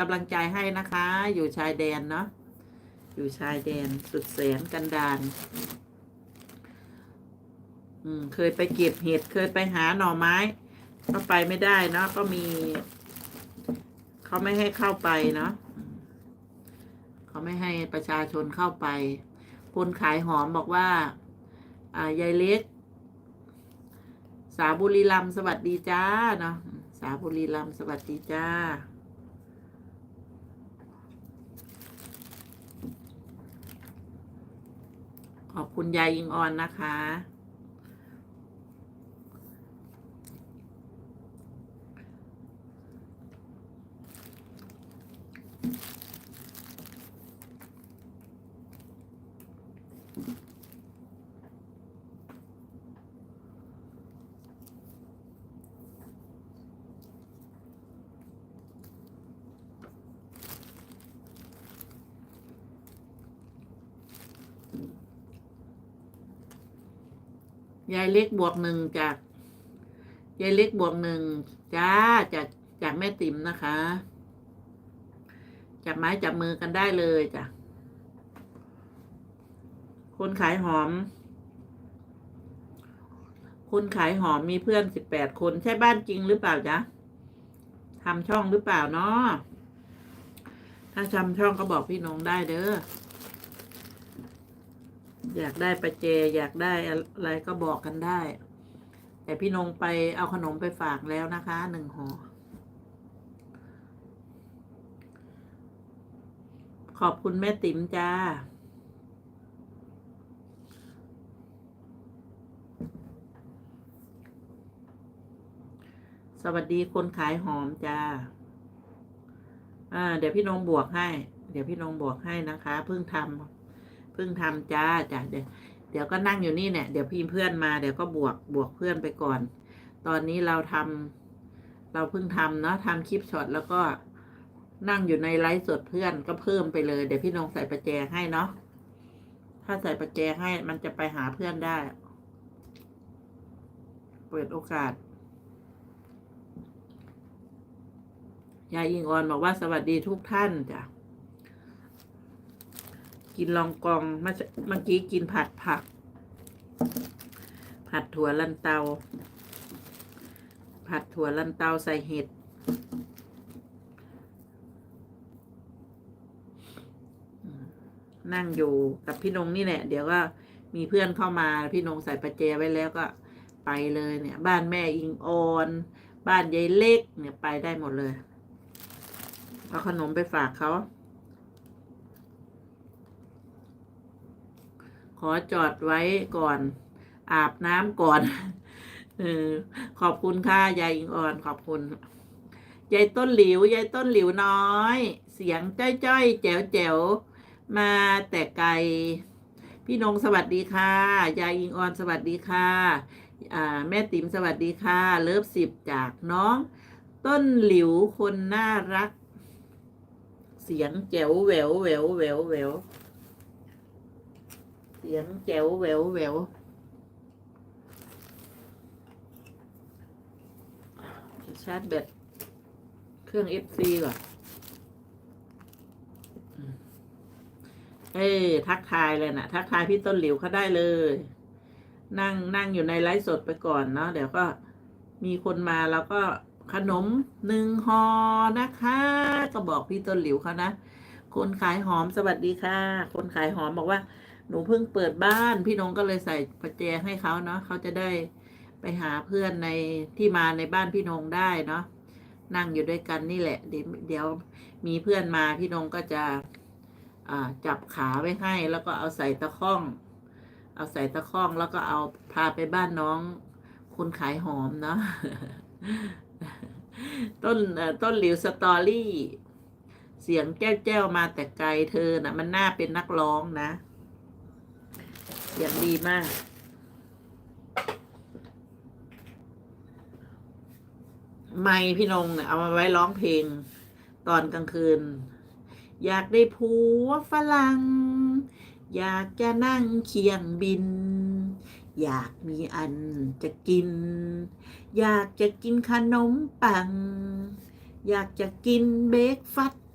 กำลังใจให้นะคะ อยู่ชายแดนเนาะอยู่ชายแดนสุดแสนกันดานอืมเคยไปเก็บเห็ดเคยไปหาหน่อไม้ ก็ไปไม่ได้เนาะก็มี เขาไม่ให้เข้าไปเนาะเขาไม่ให้ประชาชนเข้าไป คนขายหอมบอกว่า อ่ายายเล็ก สาบุรีรัมย์สวัสดีจ้าเนาะสาบุรีรัมย์สวัสดีจ้า อบคุณยายยิงออนนะคะ ยายเล็กบวกหนึ่งจาก ยายเล็กบวกหนึ่งจ้าจากจากแม่ติ๋มนะคะ จับไม้จับมือกันได้เลยจ้ะ คนขายหอม คนขายหอมมีเพื่อนสิบแปดคนใช่บ้านจริงหรือเปล่าจ๊ะทำช่องหรือเปล่าเนาะถ้าทำช่องก็บอกพี่นงได้เด้อ อยากได้ประเจอยากได้อะไรก็บอกกันได้ แต่พี่นงไปเอาขนมไปฝากแล้วนะคะหนึ่งห่อขอบคุณแม่ติ๋มจ้า สวัสดีคนขายหอมจ้า อ่า เดี๋ยวพี่นงบวกให้ เดี๋ยวพี่นงบวกให้นะคะ เพิ่งทำ พิ่งทำจ้าจ้ะเดี๋ยวเดี๋ยวก็นั่งอยู่นี่เนี่ยเดี๋ยวพี่เพื่อนมาเดี๋ยวก็บวกบวกเพื่อนไปก่อน ตอนนี้เราทำเราเพิ่งทำเนาะทำคลิปช็อตแล้วก็นั่งอยู่ในไลฟ์สดเพื่อนก็เพิ่มไปเลย เดี๋ยวพี่นงใส่ประแจให้เนาะถ้าใส่ประแจให้มันจะไปหาเพื่อนได้ เปิดโอกาสยายอิงออนบอกว่าสวัสดีทุกท่านจ้ะ กินลองกองเมื่อเมื่อกี้กินผัดผัก ผัดถั่วลันเตา ผัดถั่วลันเตาใส่เห็ดนั่งอยู่กับพี่นงนี่แหละ เดี๋ยวก็มีเพื่อนเข้ามาพี่นงใส่ประแจไว้แล้วก็ไปเลยเนี่ย บ้านแม่อิงออน บ้านยายเล็กเนี่ยไปได้หมดเลยเอาขนมไปฝากเขา ขอจอดไว้ก่อน อาบน้ำก่อนออขอบคุณค่ะยายอิงอ่อนขอบคุณยายต้นหลิวยายต้นหลิวน้อย เสียงจ้อยจ้อยแจ๋วแจ๋วมาแต่ไกล พี่นงสวัสดีค่ะยายอิงอ่อนสวัสดีค่ะแม่ติ๋มสวัสดีค่ะ เลิฟสิบจากน้อง ต้นหลิวคนน่ารัก เสียงแจ๋วแหววแหววแหววแหวว เสียงแจ๋วแหววแหววชาร์จแบตเครื่อง FC ก่อนเอ้ยทักทายเลยนะทักทายพี่ต้นหลิวเขาได้เลย นั่งนั่งอยู่ในไลฟ์สดไปก่อนเนาะเดี๋ยวก็มีคนมาแล้วก็ขนมหนึ่งห่อนะคะ ก็บอกพี่ต้นหลิวเขานะ คนขายหอมสวัสดีค่ะ คนขายหอมบอกว่า หนูเพิ่งเปิดบ้าน พี่นงก็เลยใส่ประแจให้เขาเนาะเขาจะได้ไปหาเพื่อนในที่มาในบ้านพี่นงได้เนาะนั่งอยู่ด้วยกันนี่แหละ เดี๋ยวมีเพื่อนมาพี่นงก็จะจับขาไว้ให้ แล้วก็เอาใส่ตะข้อง เอาใส่ตะข้องแล้วก็เอาพาไปบ้านน้องคนขายหอมเนาะต้นต้นหลิวสตอรี่ เสียงแจ้วแจ้วมาแต่ไกลเธอน่ะ มันน่าเป็นนักร้องนะ เสียงดีมากไม่พี่นงเนี่ยเอามาไว้ร้องเพลง ตอนกลางคืน อยากได้ผัวฝรั่ง อยากจะนั่งเคียงบิน อยากมีอันจะกิน อยากจะกินขนมปัง อยากจะกินเบรกฟาสต์